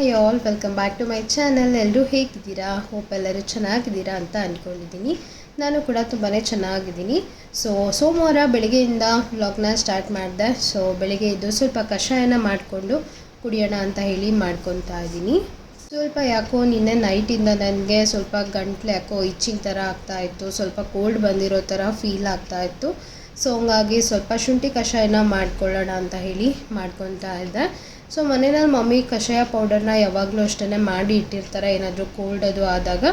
Hi all welcome back to my channel ಎಲ್ಲರೂ ಹೇಗಿದ್ದೀರಾ? Hope ಎಲ್ಲರೂ ಚೆನ್ನಾಗಿದ್ದೀರಾ ಅಂತ ಅಂದ್ಕೊಂಡಿದ್ದೀನಿ ನಾನು ಕೂಡ ತುಂಬಾ ಚೆನ್ನಾಗಿದ್ದೀನಿ. ಸೊ ಸೋಮವಾರ ಬೆಳಗ್ಗೆಯಿಂದ ವ್ಲಾಗ್ನ ಸ್ಟಾರ್ಟ್ ಮಾಡಿದೆ. ಸೊ ಬೆಳಗ್ಗೆ ಎದ್ದು ಸ್ವಲ್ಪ ಕಷಾಯನ ಮಾಡಿಕೊಂಡು ಕುಡಿಯೋಣ ಅಂತ ಹೇಳಿ ಮಾಡ್ಕೊತಾ ಇದ್ದೀನಿ. ಸ್ವಲ್ಪ ಯಾಕೋ ನಿನ್ನೆ ನೈಟಿಂದ ನನಗೆ ಸ್ವಲ್ಪ ಗಂಟ್ಲು ಯಾಕೋ ಇಚ್ಚಿಂಗ್ ಥರ ಆಗ್ತಾ ಇತ್ತು. ಸ್ವಲ್ಪ ಕೋಲ್ಡ್ ಬಂದಿರೋ ಥರ ಫೀಲ್ ಆಗ್ತಾ ಇತ್ತು. ಸೊ ಹಂಗಾಗಿ ಸ್ವಲ್ಪ ಶುಂಠಿ ಕಷಾಯನ ಮಾಡ್ಕೊಳ್ಳೋಣ ಅಂತ ಹೇಳಿ ಮಾಡ್ಕೊತಾ ಇದ್ದೆ. ಸೊ ಮನೆಯಲ್ಲಿ ಮಮ್ಮಿ ಕಷಾಯ ಪೌಡರ್ನ ಯಾವಾಗಲೂ ಅಷ್ಟೇ ಮಾಡಿ ಇಟ್ಟಿರ್ತಾರೆ. ಏನಾದರೂ ಕೋಲ್ಡ್ ಅದು ಆದಾಗ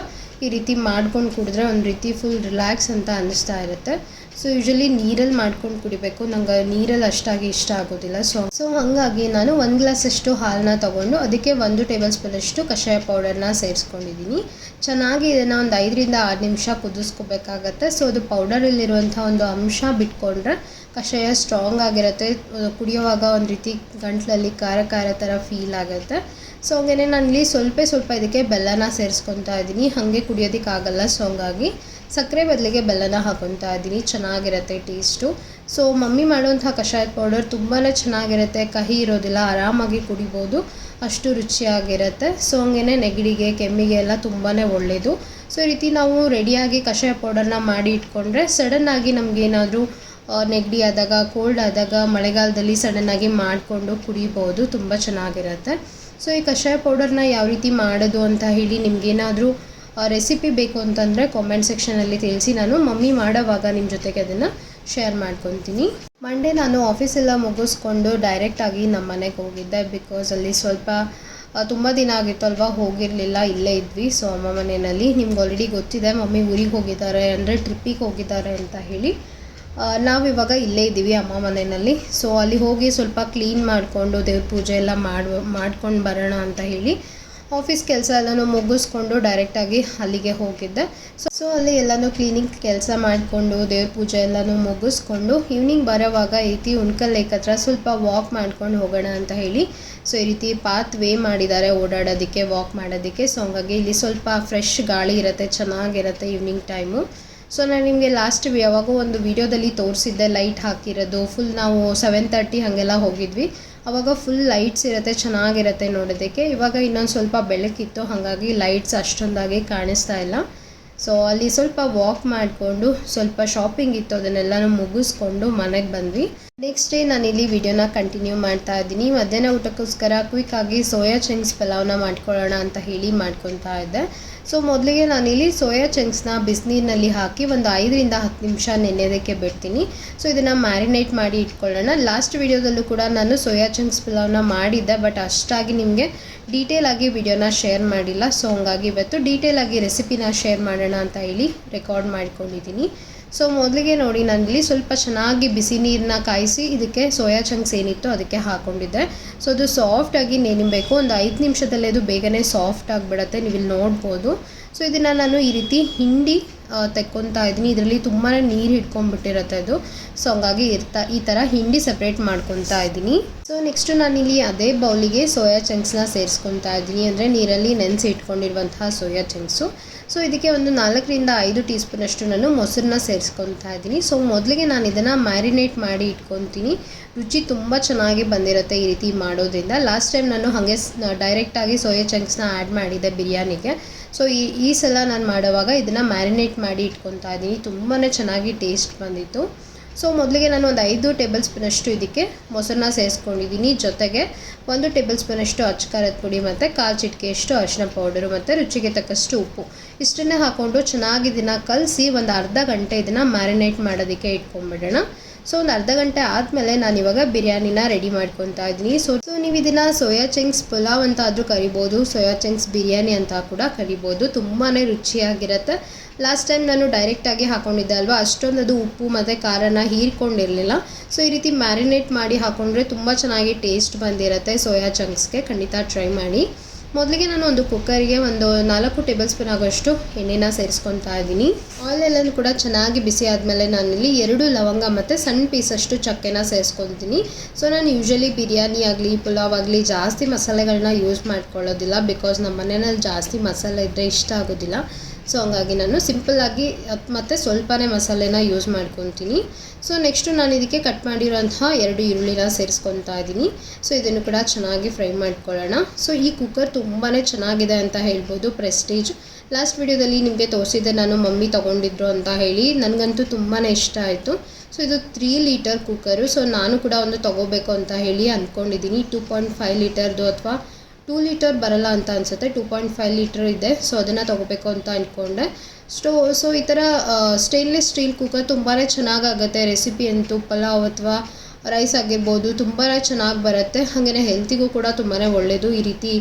ಈ ರೀತಿ ಮಾಡ್ಕೊಂಡು ಕುಡಿದ್ರೆ ಒಂದು ರೀತಿ ಫುಲ್ ರಿಲ್ಯಾಕ್ಸ್ ಅಂತ ಅನ್ನಿಸ್ತಾ ಇರುತ್ತೆ. ಸೊ ಯೂಶಲಿ ನೀರಲ್ಲಿ ಮಾಡ್ಕೊಂಡು ಕುಡಿಬೇಕು. ನಂಗೆ ನೀರಲ್ಲಿ ಅಷ್ಟಾಗಿ ಇಷ್ಟ ಆಗೋದಿಲ್ಲ. ಸೊ ಸೊ ಹಾಗಾಗಿ ನಾನು ಒಂದು ಗ್ಲಾಸಷ್ಟು ಹಾಲನ್ನ ತೊಗೊಂಡು ಅದಕ್ಕೆ ಒಂದು ಟೇಬಲ್ ಸ್ಪೂನಷ್ಟು ಕಷಾಯ ಪೌಡರ್ನ ಸೇರಿಸ್ಕೊಂಡಿದ್ದೀನಿ ಚೆನ್ನಾಗಿ ಇದನ್ನು ಒಂದು ಐದರಿಂದ ಆರು ನಿಮಿಷ ಕುದಿಸ್ಕೋಬೇಕಾಗತ್ತೆ. ಸೊ ಅದು ಪೌಡರಲ್ಲಿರುವಂಥ ಒಂದು ಅಂಶ ಬಿಟ್ಕೊಂಡ್ರೆ ಕಷಾಯ ಸ್ಟ್ರಾಂಗ್ ಆಗಿರುತ್ತೆ. ಕುಡಿಯುವಾಗ ಒಂದು ರೀತಿ ಗಂಟ್ಲಲ್ಲಿ ಖಾರ ಖಾರ ಥರ ಫೀಲ್ ಆಗುತ್ತೆ. ಸೊ ಹಂಗೇ ಇಲ್ಲಿ ಸ್ವಲ್ಪ ಸ್ವಲ್ಪ ಇದಕ್ಕೆ ಬೆಲ್ಲನ ಸೇರಿಸ್ಕೊತಾ ಇದ್ದೀನಿ ಹಾಗೆ ಕುಡಿಯೋದಕ್ಕಾಗಲ್ಲ. ಸೊ ಹಂಗಾಗಿ ಸಕ್ಕರೆ ಬದಲಿಗೆ ಬೆಲ್ಲನ ಹಾಕೊತಾ ಇದ್ದೀನಿ, ಚೆನ್ನಾಗಿರುತ್ತೆ ಟೇಸ್ಟು. ಸೊ ಮಮ್ಮಿ ಮಾಡುವಂಥ ಕಷಾಯದ ಪೌಡರ್ ತುಂಬಾ ಚೆನ್ನಾಗಿರುತ್ತೆ, ಕಹಿ ಇರೋದಿಲ್ಲ, ಆರಾಮಾಗಿ ಕುಡಿಬೋದು, ಅಷ್ಟು ರುಚಿಯಾಗಿರುತ್ತೆ. ಸೊ ಹಂಗೇ ನೆಗಡಿಗೆ, ಕೆಮ್ಮಿಗೆ ಎಲ್ಲ ತುಂಬಾ ಒಳ್ಳೆಯದು ಸೊ ಈ ರೀತಿ ನಾವು ರೆಡಿಯಾಗಿ ಕಷಾಯ ಪೌಡರ್ನ ಮಾಡಿ ಇಟ್ಕೊಂಡ್ರೆ ಸಡನ್ನಾಗಿ ನಮಗೇನಾದರೂ ನೆಗಡಿ ಆದಾಗ ಕೋಲ್ಡ್ ಆದಾಗ, ಮಳೆಗಾಲದಲ್ಲಿ ಸಡನ್ನಾಗಿ ಮಾಡಿಕೊಂಡು ಕುಡಿಬೋದು, ತುಂಬ ಚೆನ್ನಾಗಿರುತ್ತೆ. ಸೊ ಈ ಕಷಾಯ ಪೌಡರ್ನ ಯಾವ ರೀತಿ ಮಾಡೋದು ಅಂತ ಹೇಳಿ ನಿಮಗೇನಾದರೂ ರೆಸಿಪಿ ಬೇಕು ಅಂತಂದರೆ ಕಾಮೆಂಟ್ ಸೆಕ್ಷನಲ್ಲಿ ತಿಳಿಸಿ. ನಾನು ಮಮ್ಮಿ ಮಾಡೋವಾಗ ನಿಮ್ಮ ಜೊತೆಗೆ ಅದನ್ನು ಶೇರ್ ಮಾಡ್ಕೊತೀನಿ. ಮಂಡೇ ನಾನು ಆಫೀಸೆಲ್ಲ ಮುಗಿಸ್ಕೊಂಡು ಡೈರೆಕ್ಟಾಗಿ ನಮ್ಮ ಮನೆಗೆ ಹೋಗಿದ್ದೆ ಬಿಕಾಸ್ ಅಲ್ಲಿ ಸ್ವಲ್ಪ ತುಂಬ ದಿನ ಆಗಿತ್ತು ಅಲ್ವಾ, ಹೋಗಿರಲಿಲ್ಲ, ಇಲ್ಲೇ ಇದ್ವಿ. ಸೊ ಅಮ್ಮ ಮನೆಯಲ್ಲಿ ನಿಮ್ಗೆ ಆಲ್ರೆಡಿ ಗೊತ್ತಿದೆ, ಮಮ್ಮಿ ಊರಿಗೆ ಹೋಗಿದ್ದಾರೆ, ಅಂದರೆ ಟ್ರಿಪ್ಪಿಗೆ ಹೋಗಿದ್ದಾರೆ ಅಂತ ಹೇಳಿ. ನಾವಿವಾಗ ಇಲ್ಲೇ ಇದ್ದೀವಿ ಅಮ್ಮ ಮನೆಯಲ್ಲಿ. ಸೊ ಅಲ್ಲಿ ಹೋಗಿ ಸ್ವಲ್ಪ ಕ್ಲೀನ್ ಮಾಡಿಕೊಂಡು ದೇವ್ರ ಪೂಜೆ ಎಲ್ಲ ಮಾಡುವ ಮಾಡ್ಕೊಂಡು ಬರೋಣ ಅಂತ ಹೇಳಿ ಆಫೀಸ್ ಕೆಲಸ ಎಲ್ಲನೂ ಮುಗಿಸ್ಕೊಂಡು ಡೈರೆಕ್ಟಾಗಿ ಅಲ್ಲಿಗೆ ಹೋಗಿದ್ದೆ. ಸೊ ಸೊ ಅಲ್ಲಿ ಎಲ್ಲನೂ ಕ್ಲೀನಿಂಗ್ ಕೆಲಸ ಮಾಡಿಕೊಂಡು, ದೇವ್ರ ಪೂಜೆ ಎಲ್ಲನೂ ಮುಗಿಸ್ಕೊಂಡು ಈವ್ನಿಂಗ್ ಬರೋವಾಗ ಈ ರೀತಿ ಉಣ್ಕಲ್ ಲೇಕ್ ಹತ್ರ ಸ್ವಲ್ಪ ವಾಕ್ ಮಾಡ್ಕೊಂಡು ಹೋಗೋಣ ಅಂತ ಹೇಳಿ ಸೊ ಈ ರೀತಿ ಪಾತ್ ವೇ ಮಾಡಿದ್ದಾರೆ ಓಡಾಡೋದಕ್ಕೆ ವಾಕ್ ಮಾಡೋದಕ್ಕೆ. ಸೊ ಹಂಗಾಗಿ ಇಲ್ಲಿ ಸ್ವಲ್ಪ ಫ್ರೆಶ್ ಗಾಳಿ ಇರುತ್ತೆ, ಚೆನ್ನಾಗಿರುತ್ತೆ ಈವ್ನಿಂಗ್ ಟೈಮು ಸೊ ನಾನು ನಿಮಗೆ ಲಾಸ್ಟ್ ಯಾವಾಗೋ ಒಂದು ವಿಡಿಯೋದಲ್ಲಿ ತೋರಿಸಿದ್ದೆ ಲೈಟ್ ಹಾಕಿರೋದು. ಫುಲ್ ನಾವು ಸೆವೆನ್ ತರ್ಟಿ ಹಾಗೆಲ್ಲ ಹೋಗಿದ್ವಿ. ಅವಾಗ ಫುಲ್ ಲೈಟ್ಸ್ ಇರುತ್ತೆ, ಚೆನ್ನಾಗಿರುತ್ತೆ ನೋಡೋದಕ್ಕೆ. ಇವಾಗ ಇನ್ನೊಂದು ಸ್ವಲ್ಪ ಬೆಳಕಿತ್ತು, ಹಾಗಾಗಿ ಲೈಟ್ಸ್ ಅಷ್ಟೊಂದಾಗಿ ಕಾಣಿಸ್ತಾ ಇಲ್ಲ. ಸೊ ಅಲ್ಲಿ ಸ್ವಲ್ಪ ವಾಕ್ ಮಾಡಿಕೊಂಡು, ಸ್ವಲ್ಪ ಶಾಪಿಂಗ್ ಇತ್ತು, ಅದನ್ನೆಲ್ಲನೂ ಮುಗಿಸ್ಕೊಂಡು ಮನೆಗೆ ಬಂದ್ವಿ. ನೆಕ್ಸ್ಟ್ ಡೇ ನಾನಿಲ್ಲಿ ವಿಡಿಯೋನ ಕಂಟಿನ್ಯೂ ಮಾಡ್ತಾ ಇದ್ದೀನಿ. ಮಧ್ಯಾಹ್ನ ಊಟಕ್ಕೋಸ್ಕರ ಕ್ವಿಕ್ಕಾಗಿ ಸೋಯಾ ಚಂಕ್ಸ್ ಪಲಾವ್ನ ಮಾಡ್ಕೊಳ್ಳೋಣ ಅಂತ ಹೇಳಿ ಮಾಡ್ಕೊತಾ ಇದ್ದೆ. ಸೊ ಮೊದಲಿಗೆ ನಾನಿಲ್ಲಿ ಸೋಯಾ ಚಂಕ್ಸ್ನ ಬಿಸಿನೀರಿನಲ್ಲಿ ಹಾಕಿ ಒಂದು ಐದರಿಂದ ಹತ್ತು ನಿಮಿಷ ನೆನೆಯೋದಕ್ಕೆ ಬಿಡ್ತೀನಿ. ಸೊ ಇದನ್ನು ಮ್ಯಾರಿನೇಟ್ ಮಾಡಿ ಇಟ್ಕೊಳ್ಳೋಣ. ಲಾಸ್ಟ್ ವಿಡಿಯೋದಲ್ಲೂ ಕೂಡ ನಾನು ಸೋಯಾ ಚಂಕ್ಸ್ ಪಲಾವ್ನ ಮಾಡಿದ್ದೆ ಬಟ್ ಅಷ್ಟಾಗಿ ನಿಮಗೆ ಡೀಟೇಲ್ ಆಗಿ ವಿಡಿಯೋನ ಶೇರ್ ಮಾಡಿಲ್ಲ. ಸೊ ಹಂಗಾಗಿ ಇವತ್ತು ಡೀಟೇಲ್ ಆಗಿ ರೆಸಿಪಿನ ಶೇರ್ ಮಾಡೋಣ ಅಂತ ಹೇಳಿ ರೆಕಾರ್ಡ್ ಮಾಡ್ಕೊಂಡಿದ್ದೀನಿ. ಸೊ ಮೊದಲಿಗೆ ನೋಡಿ ನಾನಿಲ್ಲಿ ಸ್ವಲ್ಪ ಚೆನ್ನಾಗಿ ಬಿಸಿ ನೀರನ್ನ ಕಾಯಿಸಿ ಇದಕ್ಕೆ ಸೋಯಾ ಚಂಕ್ಸ್ ಏನಿತ್ತು ಅದಕ್ಕೆ ಹಾಕ್ಕೊಂಡಿದ್ದೆ ಸೊ ಅದು ಸಾಫ್ಟಾಗಿ ನೆನಿಬೇಕು. ಒಂದು ಐದು ನಿಮಿಷದಲ್ಲೇ ಅದು ಬೇಗನೆ ಸಾಫ್ಟ್ ಆಗಿಬಿಡತ್ತೆ. ನೀವು ಇಲ್ಲಿ ನೋಡ್ಬೋದು. ಸೊ ಇದನ್ನು ನಾನು ಈ ರೀತಿ ಹಿಂಡಿ ತೆಕ್ಕೊತಾ ಇದ್ದೀನಿ. ಇದರಲ್ಲಿ ತುಂಬಾ ನೀರು ಹಿಡ್ಕೊಂಡ್ಬಿಟ್ಟಿರುತ್ತೆ ಅದು. ಸೊ ಹಂಗಾಗಿ ಇರ್ತಾ, ಈ ಥರ ಹಿಂಡಿ ಸಪ್ರೇಟ್ ಮಾಡ್ಕೊತಾ ಇದ್ದೀನಿ. ಸೊ ನೆಕ್ಸ್ಟು ನಾನಿಲ್ಲಿ ಅದೇ ಬೌಲಿಗೆ ಸೋಯಾ ಚಂಕ್ಸ್ನ ಸೇರಿಸ್ಕೊತಾ ಇದ್ದೀನಿ. ಅಂದರೆ ನೀರಲ್ಲಿ ನೆನೆಸಿ ಇಟ್ಕೊಂಡಿರುವಂತಹ ಸೋಯಾ ಚಂಕ್ಸು. ಸೊ ಇದಕ್ಕೆ ಒಂದು ನಾಲ್ಕರಿಂದ ಐದು ಟೀ ಸ್ಪೂನಷ್ಟು ನಾನು ಮೊಸರನ್ನ ಸೇರಿಸ್ಕೊತಾ ಇದ್ದೀನಿ. ಸೊ ಮೊದಲಿಗೆ ನಾನು ಇದನ್ನು ಮ್ಯಾರಿನೇಟ್ ಮಾಡಿ ಇಟ್ಕೊತೀನಿ ರುಚಿ ತುಂಬ ಚೆನ್ನಾಗಿ ಬಂದಿರುತ್ತೆ ಈ ರೀತಿ ಮಾಡೋದ್ರಿಂದ. ಲಾಸ್ಟ್ ಟೈಮ್ ನಾನು ಹಾಗೆ ಡೈರೆಕ್ಟಾಗಿ ಸೋಯಾ ಚಂಕ್ಸ್ನ ಆ್ಯಡ್ ಮಾಡಿದ್ದೆ ಬಿರಿಯಾನಿಗೆ. ಸೊ ಈ ಈ ಸಲ ನಾನು ಮಾಡುವಾಗ ಇದನ್ನು ಮ್ಯಾರಿನೇಟ್ ಮಾಡಿ ಇಟ್ಕೊತಾ ಇದ್ದೀನಿ. ತುಂಬಾ ಚೆನ್ನಾಗಿ ಟೇಸ್ಟ್ ಬಂದಿತ್ತು. ಸೊ ಮೊದಲಿಗೆ ನಾನು ಒಂದು ಐದು ಟೇಬಲ್ ಸ್ಪೂನಷ್ಟು ಇದಕ್ಕೆ ಮೊಸರನ್ನ ಸೇರಿಸ್ಕೊಂಡಿದ್ದೀನಿ ಜೊತೆಗೆ ಒಂದು ಟೇಬಲ್ ಸ್ಪೂನಷ್ಟು ಅಚ್ಚಕಾರದ ಪುಡಿ ಮತ್ತು ಕಾಲು ಚಿಟಿಕೆಯಷ್ಟು ಅರಿಶಿನ ಪೌಡರು ಮತ್ತು ರುಚಿಗೆ ತಕ್ಕಷ್ಟು ಉಪ್ಪು. ಇಷ್ಟನ್ನೇ ಹಾಕ್ಕೊಂಡು ಚೆನ್ನಾಗಿ ಇದನ್ನು ಕಲಸಿ ಒಂದು ಅರ್ಧ ಗಂಟೆ ಇದನ್ನು ಮ್ಯಾರಿನೇಟ್ ಮಾಡೋದಕ್ಕೆ ಇಟ್ಕೊಂಡ್ಬಿಡೋಣ. ಸೊ ಒಂದು ಅರ್ಧ ಗಂಟೆ ಆದಮೇಲೆ ನಾನು ಇವಾಗ ಬಿರಿಯಾನಿನ ರೆಡಿ ಮಾಡ್ಕೊತಾ ಇದ್ದೀನಿ. ಸೊ ಸೊ ನೀವು ಇದನ್ನು ಸೋಯಾ ಚಂಕ್ಸ್ ಪುಲಾವ್ ಅಂತ ಆದರೂ ಕರಿಬೋದು, ಸೋಯಾ ಚಂಕ್ಸ್ ಬಿರಿಯಾನಿ ಅಂತ ಕೂಡ ಕರಿಬೋದು. ತುಂಬಾ ರುಚಿಯಾಗಿರುತ್ತೆ. ಲಾಸ್ಟ್ ಟೈಮ್ ನಾನು ಡೈರೆಕ್ಟಾಗಿ ಹಾಕೊಂಡಿದ್ದೆ ಅಲ್ವಾ? ಅಷ್ಟೊಂದು ಅದು ಉಪ್ಪು ಮತ್ತು ಖಾರನ ಹೀರ್ಕೊಂಡಿರಲಿಲ್ಲ. ಸೊ ಈ ರೀತಿ ಮ್ಯಾರಿನೇಟ್ ಮಾಡಿ ಹಾಕೊಂಡ್ರೆ ತುಂಬ ಚೆನ್ನಾಗಿ ಟೇಸ್ಟ್ ಬಂದಿರುತ್ತೆ ಸೋಯಾ ಚಂಕ್ಸ್ಗೆ ಖಂಡಿತ ಟ್ರೈ ಮಾಡಿ. ಮೊದಲಿಗೆ ನಾನು ಒಂದು ಕುಕ್ಕರಿಗೆ ಒಂದು ನಾಲ್ಕು ಟೇಬಲ್ ಸ್ಪೂನ್ ಆಗೋಷ್ಟು ಎಣ್ಣೆನ ಸೇರಿಸ್ಕೊತಾ ಇದ್ದೀನಿ. ಆಯಿಲ್ ಎಲ್ಲನೂ ಕೂಡ ಚೆನ್ನಾಗಿ ಬಿಸಿ ಆದಮೇಲೆ ನಾನಿಲ್ಲಿ ಎರಡು ಲವಂಗ ಮತ್ತು ಸಣ್ಣ ಪೀಸಷ್ಟು ಚಕ್ಕೆನ ಸೇರಿಸ್ಕೊತೀನಿ ಸೊ ನಾನು ಯೂಶಲಿ ಬಿರಿಯಾನಿ ಆಗಲಿ, ಪುಲಾವ್ ಆಗಲಿ ಜಾಸ್ತಿ ಮಸಾಲೆಗಳನ್ನ ಯೂಸ್ ಮಾಡ್ಕೊಳ್ಳೋದಿಲ್ಲ ಬಿಕಾಸ್ ನಮ್ಮ ಮನೆಯಲ್ಲಿ ಜಾಸ್ತಿ ಮಸಾಲೆ ಇದ್ದರೆ ಇಷ್ಟ ಆಗೋದಿಲ್ಲ. ಸೊ ಹಂಗಾಗಿ ನಾನು ಸಿಂಪಲ್ಲಾಗಿ ಮತ್ತು ಸ್ವಲ್ಪನೇ ಮಸಾಲೆನ ಯೂಸ್ ಮಾಡ್ಕೊತೀನಿ. ಸೊ ನೆಕ್ಸ್ಟು ನಾನು ಇದಕ್ಕೆ ಕಟ್ ಮಾಡಿರೋಂತಹ ಎರಡು ಈರುಳ್ಳಿನ ಸೇರಿಸ್ಕೊತಾ ಇದ್ದೀನಿ. ಸೊ ಇದನ್ನು ಕೂಡ ಚೆನ್ನಾಗಿ ಫ್ರೈ ಮಾಡ್ಕೊಳ್ಳೋಣ. ಸೊ ಈ ಕುಕ್ಕರ್ ತುಂಬಾ ಚೆನ್ನಾಗಿದೆ ಅಂತ ಹೇಳ್ಬೋದು ಪ್ರೆಸ್ಟೀಜ್ ಲಾಸ್ಟ್ ವಿಡಿಯೋದಲ್ಲಿ ನಿಮಗೆ ತೋರಿಸಿದ್ದೆ ನಾನು ಮಮ್ಮಿ ತೊಗೊಂಡಿದ್ರು ಅಂತ ಹೇಳಿ. ನನಗಂತೂ ತುಂಬಾ ಇಷ್ಟ ಆಯಿತು. ಸೊ ಇದು ತ್ರೀ ಲೀಟರ್ ಕುಕ್ಕರು ಸೊ ನಾನು ಕೂಡ ಒಂದು ತೊಗೋಬೇಕು ಅಂತ ಹೇಳಿ ಅಂದ್ಕೊಂಡಿದ್ದೀನಿ. ಟೂ ಪಾಯಿಂಟ್ ಫೈವ್ ಲೀಟರ್ದು ಅಥವಾ ಟೂ ಲೀಟರ್ ಬರಲ್ಲ ಅಂತ ಅನಿಸುತ್ತೆ, ಟೂ ಪಾಯಿಂಟ್ ಫೈವ್ ಲೀಟರ್ ಇದೆ, ಸೊ ಅದನ್ನು ತೊಗೋಬೇಕು ಅಂತ ಅಂದ್ಕೊಂಡೆ ಸ್ಟೋ, ಸೊ ಈ ಥರ ಸ್ಟೇನ್ಲೆಸ್ ಸ್ಟೀಲ್ ಕುಕ್ಕರ್ ತುಂಬಾ ಚೆನ್ನಾಗಾಗುತ್ತೆ ರೆಸಿಪಿ ಅಂತೂ ಪಲಾವ್ ಅಥವಾ ರೈಸ್ ಆಗಿರ್ಬೋದು ತುಂಬಾ ಚೆನ್ನಾಗಿ ಬರುತ್ತೆ. ಹಾಗೆಯೇ ಹೆಲ್ತಿಗೂ ಕೂಡ ತುಂಬಾ ಒಳ್ಳೆಯದು ಈ ರೀತಿ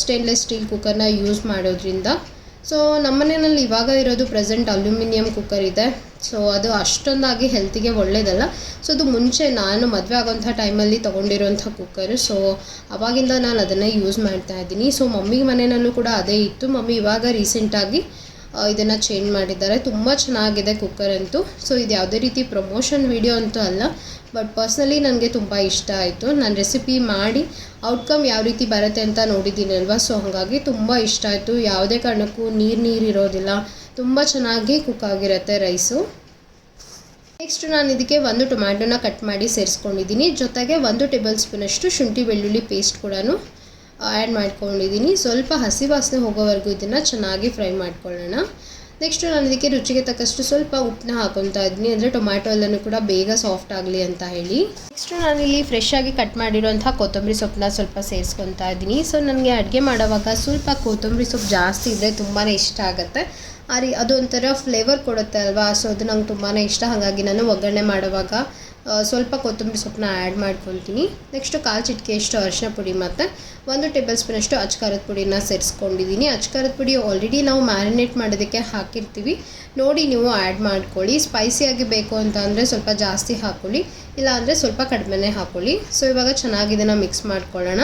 ಸ್ಟೇನ್ಲೆಸ್ ಸ್ಟೀಲ್ ಕುಕ್ಕರ್ನ ಯೂಸ್ ಮಾಡೋದ್ರಿಂದ. ಸೊ ನಮ್ಮ ಮನೆಯಲ್ಲಿ ಇವಾಗ ಇರೋದು ಪ್ರೆಸೆಂಟ್ ಅಲ್ಯೂಮಿನಿಯಂ ಕುಕ್ಕರ್ ಇದೆ. ಸೊ ಅದು ಅಷ್ಟೊಂದಾಗಿ ಹೆಲ್ತಿಗೆ ಒಳ್ಳೇದಲ್ಲ. ಸೊ ಅದು ಮುಂಚೆ ನಾನು ಮದುವೆ ಆಗೋಂಥ ಟೈಮಲ್ಲಿ ತೊಗೊಂಡಿರೋಂಥ ಕುಕ್ಕರು ಸೊ ಅವಾಗಿಂದ ನಾನು ಅದನ್ನೇ ಯೂಸ್ ಮಾಡ್ತಾ ಇದ್ದೀನಿ. ಸೊ ಮಮ್ಮಿ ಮನೆಯಲ್ಲೂ ಕೂಡ ಅದೇ ಇತ್ತು. ಮಮ್ಮಿ ಇವಾಗ ರೀಸೆಂಟಾಗಿ ಇದನ್ನು ಚೇಂಜ್ ಮಾಡಿದ್ದಾರೆ. ತುಂಬ ಚೆನ್ನಾಗಿದೆ ಕುಕ್ಕರ್ ಅಂತೂ. ಸೊ ಇದು ಯಾವುದೇ ರೀತಿ ಪ್ರಮೋಷನ್ ವಿಡಿಯೋ ಅಂತೂ ಅಲ್ಲ. ಬಟ್ ಪರ್ಸ್ನಲಿ ನನಗೆ ತುಂಬ ಇಷ್ಟ ಆಯಿತು. ನಾನು ರೆಸಿಪಿ ಮಾಡಿ ಔಟ್ಕಮ್ ಯಾವ ರೀತಿ ಬರುತ್ತೆ ಅಂತ ನೋಡಿದ್ದೀನಿ ಅಲ್ವಾ ಸೊ ಹಾಗಾಗಿ ತುಂಬ ಇಷ್ಟ ಆಯಿತು. ಯಾವುದೇ ಕಾರಣಕ್ಕೂ ನೀರು ನೀರು ಇರೋದಿಲ್ಲ. ತುಂಬ ಚೆನ್ನಾಗಿ ಕುಕ್ ಆಗಿರುತ್ತೆ ರೈಸು ನೆಕ್ಸ್ಟ್ ನಾನು ಇದಕ್ಕೆ ಒಂದು ಟೊಮ್ಯಾಟೊನ ಕಟ್ ಮಾಡಿ ಸೇರಿಸ್ಕೊಂಡಿದ್ದೀನಿ. ಜೊತೆಗೆ ಒಂದು ಟೇಬಲ್ ಸ್ಪೂನಷ್ಟು ಶುಂಠಿ ಬೆಳ್ಳುಳ್ಳಿ ಪೇಸ್ಟ್ ಕೂಡ ಆ್ಯಡ್ ಮಾಡ್ಕೊಂಡಿದ್ದೀನಿ. ಸ್ವಲ್ಪ ಹಸಿ ವಾಸನೆ ಹೋಗೋವರೆಗೂ ಇದನ್ನು ಚೆನ್ನಾಗಿ ಫ್ರೈ ಮಾಡ್ಕೊಳ್ಳೋಣ. ನೆಕ್ಸ್ಟು ನಾನು ಇದಕ್ಕೆ ರುಚಿಗೆ ತಕ್ಕಷ್ಟು ಸ್ವಲ್ಪ ಉಪ್ಪನ್ನ ಹಾಕೊತಾ ಇದ್ದೀನಿ. ಅಂದರೆ ಟೊಮ್ಯಾಟೊ ಎಲ್ಲನೂ ಕೂಡ ಬೇಗ ಸಾಫ್ಟ್ ಆಗಲಿ ಅಂತ ಹೇಳಿ. ನೆಕ್ಸ್ಟು ನಾನಿಲ್ಲಿ ಫ್ರೆಶ್ ಆಗಿ ಕಟ್ ಮಾಡಿರೋಂಥ ಕೊತ್ತಂಬರಿ ಸೊಪ್ಪನ್ನ ಸ್ವಲ್ಪ ಸೇರಿಸ್ಕೊತಾ ಇದ್ದೀನಿ. ಸೊ ನನಗೆ ಅಡುಗೆ ಮಾಡೋವಾಗ ಸ್ವಲ್ಪ ಕೊತ್ತಂಬರಿ ಸೊಪ್ಪು ಜಾಸ್ತಿ ಇದ್ದರೆ ತುಂಬಾ ಇಷ್ಟ ಆಗುತ್ತೆ. ಆ ರೀ ಅದೊಂಥರ ಫ್ಲೇವರ್ ಕೊಡುತ್ತೆ ಅಲ್ವಾ? ಸೊ ಅದು ನಂಗೆ ತುಂಬಾ ಇಷ್ಟ. ಹಾಗಾಗಿ ನಾನು ಒಗ್ಗರಣೆ ಮಾಡುವಾಗ ಸ್ವಲ್ಪ ಕೊತ್ತಂಬರಿ ಸೊಪ್ಪನ್ನ ಆ್ಯಡ್ ಮಾಡ್ಕೊತೀನಿ ನೆಕ್ಸ್ಟು ಕಾಲು ಚಿಟಿಕೆಯಷ್ಟು ಅರಿಶಿನ ಪುಡಿ ಮತ್ತು ಒಂದು ಟೇಬಲ್ ಸ್ಪೂನಷ್ಟು ಅಚ್ಕಾರದ ಪುಡಿನ ಸೇರಿಸ್ಕೊಂಡಿದ್ದೀನಿ. ಅಚ್ಕಾರದ ಪುಡಿ ಆಲ್ರೆಡಿ ನಾವು ಮ್ಯಾರಿನೇಟ್ ಮಾಡೋದಕ್ಕೆ ಹಾಕಿರ್ತೀವಿ. ನೋಡಿ ನೀವು ಆ್ಯಡ್ ಮಾಡ್ಕೊಳ್ಳಿ. ಸ್ಪೈಸಿಯಾಗಿ ಬೇಕು ಅಂತ ಅಂದರೆ ಸ್ವಲ್ಪ ಜಾಸ್ತಿ ಹಾಕೊಳ್ಳಿ. ಇಲ್ಲಾಂದರೆ ಸ್ವಲ್ಪ ಕಡಿಮೆನೇ ಹಾಕೊಳ್ಳಿ. ಸೊ ಇವಾಗ ಚೆನ್ನಾಗಿ ಇದನ್ನು ಮಿಕ್ಸ್ ಮಾಡ್ಕೊಳ್ಳೋಣ.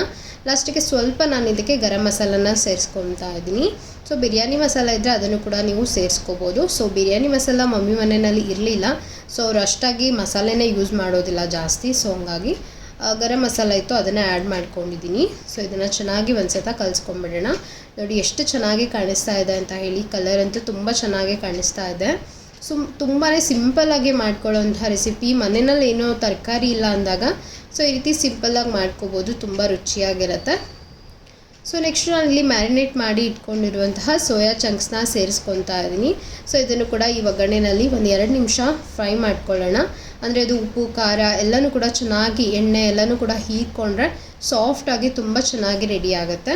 ಲಾಸ್ಟಿಗೆ ಸ್ವಲ್ಪ ನಾನು ಇದಕ್ಕೆ ಗರಂ ಮಸಾಲನ ಸೇರಿಸ್ಕೊತಾ ಇದ್ದೀನಿ. ಸೊ ಬಿರಿಯಾನಿ ಮಸಾಲ ಇದ್ದರೆ ಅದನ್ನು ಕೂಡ ನೀವು ಸೇರಿಸ್ಕೋಬೋದು. ಸೊ ಬಿರಿಯಾನಿ ಮಸಾಲ ಮಮ್ಮಿ ಮನೆಯಲ್ಲಿ ಇರಲಿಲ್ಲ. ಸೊ ಅವ್ರು ಅಷ್ಟಾಗಿ ಮಸಾಲೆನೇ ಯೂಸ್ ಮಾಡೋದಿಲ್ಲ ಜಾಸ್ತಿ. ಸೊ ಹಂಗಾಗಿ ಗರಂ ಮಸಾಲ ಇತ್ತು, ಅದನ್ನು ಆ್ಯಡ್ ಮಾಡ್ಕೊಂಡಿದ್ದೀನಿ. ಸೊ ಇದನ್ನು ಚೆನ್ನಾಗಿ ಒಂದ್ಸತ ಕಲಿಸ್ಕೊಂಬಿಡೋಣ ನೋಡಿ, ಎಷ್ಟು ಚೆನ್ನಾಗಿ ಕಾಣಿಸ್ತಾ ಇದೆ ಅಂತ ಹೇಳಿ ಕಲರ್ ಅಂತೂ ತುಂಬ ಚೆನ್ನಾಗಿ ಕಾಣಿಸ್ತಾ ಇದೆ. ಸುಮ್ ತುಂಬಾ ಸಿಂಪಲ್ಲಾಗಿ ಮಾಡ್ಕೊಳ್ಳೋಂಥ ರೆಸಿಪಿ ಮನೆಯಲ್ಲಿ ಏನೋ ತರಕಾರಿ ಇಲ್ಲ ಅಂದಾಗ ಸೊ ಈ ರೀತಿ ಸಿಂಪಲ್ಲಾಗಿ ಮಾಡ್ಕೋಬೋದು. ತುಂಬ ರುಚಿಯಾಗಿರುತ್ತೆ. ಸೊ ನೆಕ್ಸ್ಟ್ ನಾನು ಇಲ್ಲಿ ಮ್ಯಾರಿನೇಟ್ ಮಾಡಿ ಇಟ್ಕೊಂಡಿರುವಂತಹ ಸೋಯಾ ಚಂಕ್ಸ್ನ ಸೇರಿಸ್ಕೊತಾ ಇದ್ದೀನಿ. ಸೊ ಇದನ್ನು ಕೂಡ ಈ ಒಗ್ಗರಣೆಯಲ್ಲಿ ಒಂದು ಎರಡು ನಿಮಿಷ ಫ್ರೈ ಮಾಡ್ಕೊಳ್ಳೋಣ. ಅಂದರೆ ಅದು ಉಪ್ಪು, ಖಾರ ಎಲ್ಲನೂ ಕೂಡ ಚೆನ್ನಾಗಿ ಎಣ್ಣೆ ಎಲ್ಲನೂ ಕೂಡ ಹೀರ್ಕೊಂಡ್ರೆ ಸಾಫ್ಟಾಗಿ ತುಂಬ ಚೆನ್ನಾಗಿ ರೆಡಿ ಆಗುತ್ತೆ.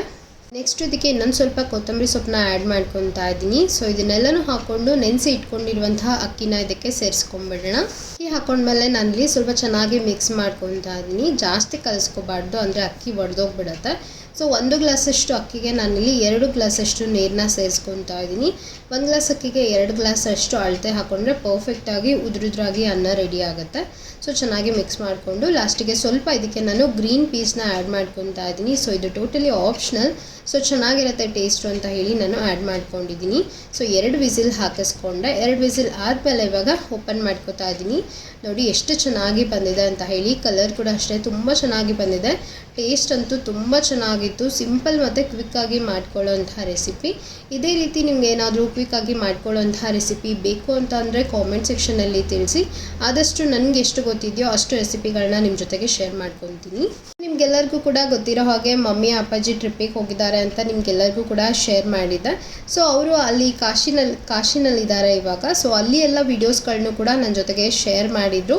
ನೆಕ್ಸ್ಟ್ ಇದಕ್ಕೆ ಇನ್ನೊಂದು ಸ್ವಲ್ಪ ಕೊತ್ತಂಬರಿ ಸೊಪ್ಪನ್ನ ಆ್ಯಡ್ ಮಾಡ್ಕೊತಾ ಇದ್ದೀನಿ. ಸೊ ಇದನ್ನೆಲ್ಲನೂ ಹಾಕ್ಕೊಂಡು ನೆನೆಸಿ ಇಟ್ಕೊಂಡಿರುವಂತಹ ಅಕ್ಕಿನ ಇದಕ್ಕೆ ಸೇರಿಸ್ಕೊಂಬಿಡೋಣ. ಅಕ್ಕಿ ಹಾಕೊಂಡ್ಮೇಲೆ ನಾನಿಲ್ಲಿ ಸ್ವಲ್ಪ ಚೆನ್ನಾಗಿ ಮಿಕ್ಸ್ ಮಾಡ್ಕೊತಾ ಇದ್ದೀನಿ. ಜಾಸ್ತಿ ಕಲಿಸ್ಕೋಬಾರ್ದು, ಅಂದರೆ ಅಕ್ಕಿ ಒಡೆದೋಗ್ಬಿಡುತ್ತೆ. ಸೊ ಒಂದು ಗ್ಲಾಸಷ್ಟು ಅಕ್ಕಿಗೆ ನಾನಿಲ್ಲಿ ಎರಡು ಗ್ಲಾಸಷ್ಟು ನೀರನ್ನ ಸೇರಿಸ್ಕೊತಾ ಇದ್ದೀನಿ. ಒಂದು ಗ್ಲಾಸ್ ಅಕ್ಕಿಗೆ ಎರಡು ಗ್ಲಾಸ್ ಅಷ್ಟು ಅಳತೆ ಹಾಕ್ಕೊಂಡ್ರೆ ಪರ್ಫೆಕ್ಟಾಗಿ ಉದುರುದ್ರಾಗಿ ಅನ್ನ ರೆಡಿ ಆಗುತ್ತೆ. ಸೊ ಚೆನ್ನಾಗಿ ಮಿಕ್ಸ್ ಮಾಡಿಕೊಂಡು ಲಾಸ್ಟಿಗೆ ಸ್ವಲ್ಪ ಇದಕ್ಕೆ ನಾನು ಗ್ರೀನ್ ಪೀಸ್ನ ಆ್ಯಡ್ ಮಾಡ್ಕೊತಾ ಇದ್ದೀನಿ. ಸೊ ಇದು ಟೋಟಲಿ ಆಪ್ಷನಲ್ ಸೊ ಚೆನ್ನಾಗಿರುತ್ತೆ ಟೇಸ್ಟು ಅಂತ ಹೇಳಿ ನಾನು ಆ್ಯಡ್ ಮಾಡ್ಕೊಂಡಿದ್ದೀನಿ. ಸೊ ಎರಡು ವಿಸಿಲ್ ಹಾಕಿಸ್ಕೊಂಡೆ. ಎರಡು ವಿಸಿಲ್ ಆದಮೇಲೆ ಇವಾಗ ಓಪನ್ ಮಾಡ್ಕೊತಾ ಇದ್ದೀನಿ. ನೋಡಿ, ಎಷ್ಟು ಚೆನ್ನಾಗಿ ಬಂದಿದೆ ಅಂತ ಹೇಳಿ. ಕಲರ್ ಕೂಡ ಅಷ್ಟೇ, ತುಂಬ ಚೆನ್ನಾಗಿ ಬಂದಿದೆ. ಟೇಸ್ಟ್ ಅಂತೂ ತುಂಬ ಚೆನ್ನಾಗಿತ್ತು ಸಿಂಪಲ್ ಮತ್ತು ಕ್ವಿಕ್ಕಾಗಿ ಮಾಡ್ಕೊಳ್ಳೋಂಥ ರೆಸಿಪಿ. ಇದೇ ರೀತಿ ನಿಮ್ಗೆ ಏನಾದರೂ ಕ್ವಿಕ್ಕಾಗಿ ಮಾಡ್ಕೊಳ್ಳೋಂಥ ರೆಸಿಪಿ ಬೇಕು ಅಂತ ಅಂದರೆ ಕಾಮೆಂಟ್ ಸೆಕ್ಷನಲ್ಲಿ ತಿಳಿಸಿ. ಆದಷ್ಟು ನನಗೆ ಎಷ್ಟು ಗೊತ್ತಿದೆಯೋ ಅಷ್ಟು ರೆಸಿಪಿಗಳನ್ನ ನಿಮ್ಮ ಜೊತೆಗೆ ಶೇರ್ ಮಾಡ್ಕೊತೀನಿ ನಿಮ್ಗೆಲ್ಲರಿಗೂ ಕೂಡ ಗೊತ್ತಿರೋ ಹಾಗೆ ಮಮ್ಮಿ, ಅಪ್ಪಾಜಿ ಟ್ರಿಪ್ಪಿಗೆ ಹೋಗಿದ್ದಾರೆ ಅಂತ ನಿಮ್ಗೆಲ್ಲರಿಗೂ ಕೂಡ ಶೇರ್ ಮಾಡಿದ್ದೆ. ಸೊ ಅವರು ಅಲ್ಲಿ ಕಾಶಿನಲ್ಲಿ ಕಾಶಿನಲ್ಲಿದ್ದಾರೆ ಇವಾಗ. ಸೊ ಅಲ್ಲಿ ಎಲ್ಲ ವೀಡಿಯೋಸ್ಗಳನ್ನೂ ಕೂಡ ನನ್ನ ಜೊತೆಗೆ ಶೇರ್ ಮಾಡಿದರು.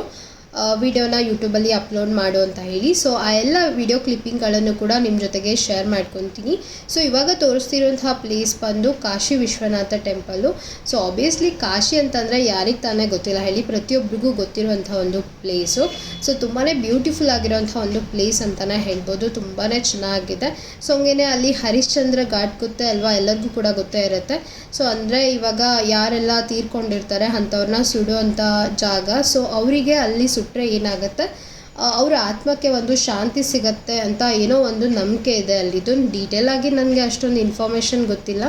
ವಿಡಿಯೋನ ಯೂಟ್ಯೂಬಲ್ಲಿ ಅಪ್ಲೋಡ್ ಮಾಡು ಅಂತ ಹೇಳಿ. ಸೊ ಆ ಎಲ್ಲ ವಿಡಿಯೋ ಕ್ಲಿಪ್ಪಿಂಗ್ಗಳನ್ನು ಕೂಡ ನಿಮ್ಮ ಜೊತೆಗೆ ಶೇರ್ ಮಾಡ್ಕೊತೀನಿ. ಸೊ ಇವಾಗ ತೋರಿಸ್ತಿರುವಂತಹ ಪ್ಲೇಸ್ ಬಂದು Kashi Vishwanath temple so obviously Kashi ಅಂತಂದರೆ ಯಾರಿಗೆ ತಾನೇ ಗೊತ್ತಿಲ್ಲ. ಹೇಳಿ ಪ್ರತಿಯೊಬ್ಬರಿಗೂ ಗೊತ್ತಿರುವಂಥ ಒಂದು ಪ್ಲೇಸು ಸೊ ತುಂಬಾ ಬ್ಯೂಟಿಫುಲ್ ಆಗಿರುವಂಥ ಒಂದು ಪ್ಲೇಸ್ ಅಂತಲೇ ಹೇಳ್ಬೋದು. ತುಂಬಾ ಚೆನ್ನಾಗಿದೆ. ಸೊ ಹಂಗೇನೆ ಅಲ್ಲಿ ಹರಿಶ್ಚಂದ್ರ ಘಾಟ್ ಗೊತ್ತೆ ಅಲ್ವಾ? ಎಲ್ಲರಿಗೂ ಕೂಡ ಗೊತ್ತೇ ಇರುತ್ತೆ. ಸೊ ಅಂದರೆ ಇವಾಗ ಯಾರೆಲ್ಲ ತೀರ್ಕೊಂಡಿರ್ತಾರೆ ಅಂಥವ್ರನ್ನ ಸುಡುವಂಥ ಜಾಗ. ಸೊ ಅವರಿಗೆ ಅಲ್ಲಿ ಸುಟ್ಟರೆ ಏನಾಗುತ್ತೆ? ಅವರ ಆತ್ಮಕ್ಕೆ ಒಂದು ಶಾಂತಿ ಸಿಗತ್ತೆ ಅಂತ ಏನೋ ಒಂದು ನಂಬಿಕೆ ಇದೆ ಅಲ್ಲಿ ಇದೊಂದು ಡೀಟೇಲ್ ಆಗಿ ನನಗೆ ಅಷ್ಟೊಂದು ಇನ್ಫಾರ್ಮೇಷನ್ ಗೊತ್ತಿಲ್ಲ.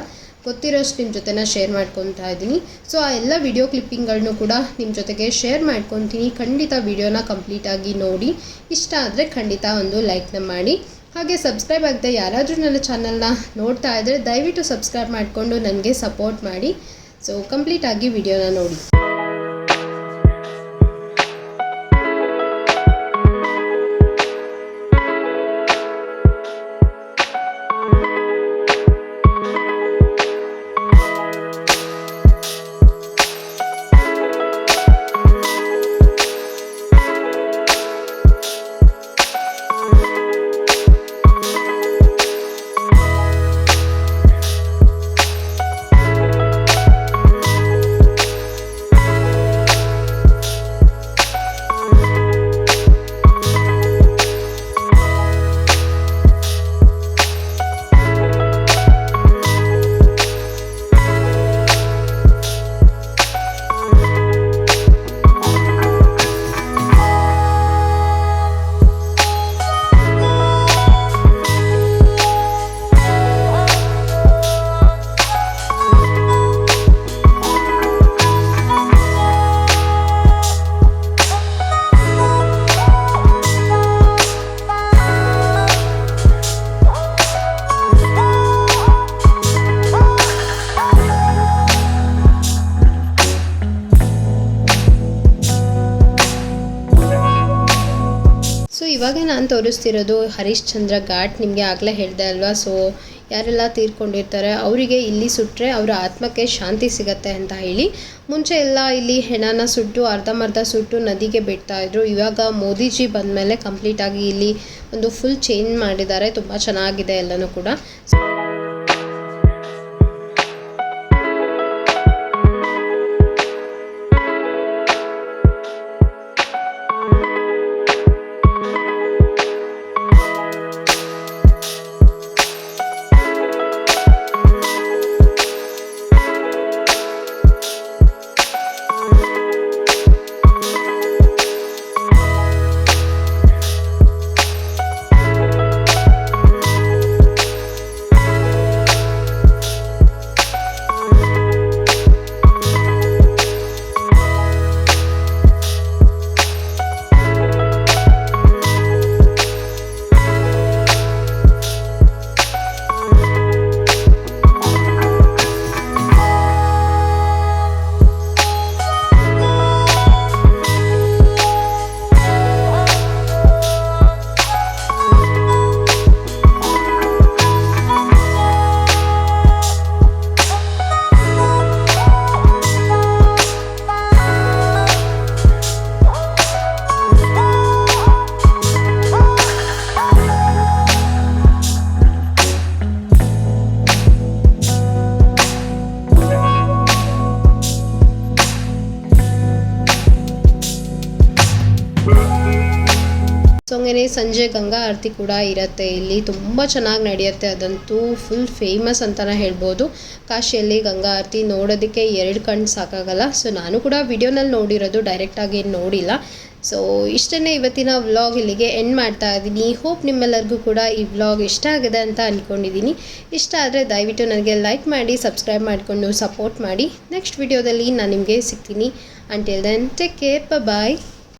ಗೊತ್ತಿರೋಷ್ಟು ನಿಮ್ಮ ಜೊತೆನ ಶೇರ್ ಮಾಡ್ಕೊತಾ ಇದ್ದೀನಿ. ಸೊ ಆ ಎಲ್ಲ ವಿಡಿಯೋ ಕ್ಲಿಪ್ಪಿಂಗ್ಗಳನ್ನು ಕೂಡ ನಿಮ್ಮ ಜೊತೆಗೆ ಶೇರ್ ಮಾಡ್ಕೊತೀನಿ. ಖಂಡಿತ ವಿಡಿಯೋನ ಕಂಪ್ಲೀಟಾಗಿ ನೋಡಿ. ಇಷ್ಟ ಆದರೆ ಖಂಡಿತ ಒಂದು ಲೈಕ್ನ ಮಾಡಿ. ಹಾಗೆ ಸಬ್ಸ್ಕ್ರೈಬ್ ಆಗದೆ ಯಾರಾದರೂ ನನ್ನ ಚಾನಲ್ನ ನೋಡ್ತಾ ಇದ್ದರೆ ದಯವಿಟ್ಟು ಸಬ್ಸ್ಕ್ರೈಬ್ ಮಾಡಿಕೊಂಡು ನನಗೆ ಸಪೋರ್ಟ್ ಮಾಡಿ. ಸೊ ಕಂಪ್ಲೀಟಾಗಿ ವಿಡಿಯೋನ ನೋಡಿ. ತೋರಿಸ್ತಿರೋದು ಹರಿಶ್ಚಂದ್ರ ಘಾಟ್. ನಿಮಗೆ ಆಗಲೇ ಹೇಳಿದೆ ಅಲ್ವಾ? ಸೊ ಯಾರೆಲ್ಲ ತೀರ್ಕೊಂಡಿರ್ತಾರೆ, ಅವರಿಗೆ ಇಲ್ಲಿ ಸುಟ್ಟರೆ ಅವರ ಆತ್ಮಕ್ಕೆ ಶಾಂತಿ ಸಿಗತ್ತೆ ಅಂತ ಹೇಳಿ ಮುಂಚೆ ಎಲ್ಲ ಇಲ್ಲಿ ಹೆಣನ ಸುಟ್ಟು, ಅರ್ಧಮರ್ಧ ಸುಟ್ಟು ನದಿಗೆ ಬಿಡ್ತಾ ಇದ್ರು. ಇವಾಗ ಮೋದಿಜಿ ಬಂದಮೇಲೆ ಕಂಪ್ಲೀಟಾಗಿ ಇಲ್ಲಿ ಒಂದು ಫುಲ್ ಚೇಂಜ್ ಮಾಡಿದ್ದಾರೆ. ತುಂಬ ಚೆನ್ನಾಗಿದೆ ಎಲ್ಲನೂ ಕೂಡ. ಸಂಜೆ ಗಂಗಾ ಆರತಿ ಕೂಡ ಇರುತ್ತೆ. ಇಲ್ಲಿ ತುಂಬ ಚೆನ್ನಾಗಿ ನಡೆಯುತ್ತೆ. ಅದಂತೂ ಫುಲ್ ಫೇಮಸ್ ಅಂತಲೇ ಹೇಳ್ಬೋದು. ಕಾಶಿಯಲ್ಲಿ ಗಂಗಾ ಆರತಿ ನೋಡೋದಕ್ಕೆ ಎರಡು ಕಣ್ಣು ಸಾಕಾಗಲ್ಲ. ಸೊ ನಾನು ಕೂಡ ವಿಡಿಯೋನಲ್ಲಿ ನೋಡಿರೋದು ಡೈರೆಕ್ಟಾಗಿ ಏನು ನೋಡಿಲ್ಲ. ಸೊ ಇಷ್ಟನ್ನೇ ಇವತ್ತಿನ ವ್ಲಾಗ್ ಇಲ್ಲಿಗೆ ಎಂಡ್ ಮಾಡ್ತಾ ಇದ್ದೀನಿ. ಹೋಪ್ ನಿಮ್ಮೆಲ್ಲರಿಗೂ ಕೂಡ ಈ ವ್ಲಾಗ್ ಇಷ್ಟ ಆಗಿದೆ ಅಂತ ಅಂದ್ಕೊಂಡಿದ್ದೀನಿ ಇಷ್ಟ ಆದರೆ ದಯವಿಟ್ಟು ನನಗೆ ಲೈಕ್ ಮಾಡಿ ಸಬ್ಸ್ಕ್ರೈಬ್ ಮಾಡಿಕೊಂಡು ಸಪೋರ್ಟ್ ಮಾಡಿ. ನೆಕ್ಸ್ಟ್ ವಿಡಿಯೋದಲ್ಲಿ ನಾನು ನಿಮಗೆ ಸಿಗ್ತೀನಿ. Until then take care bye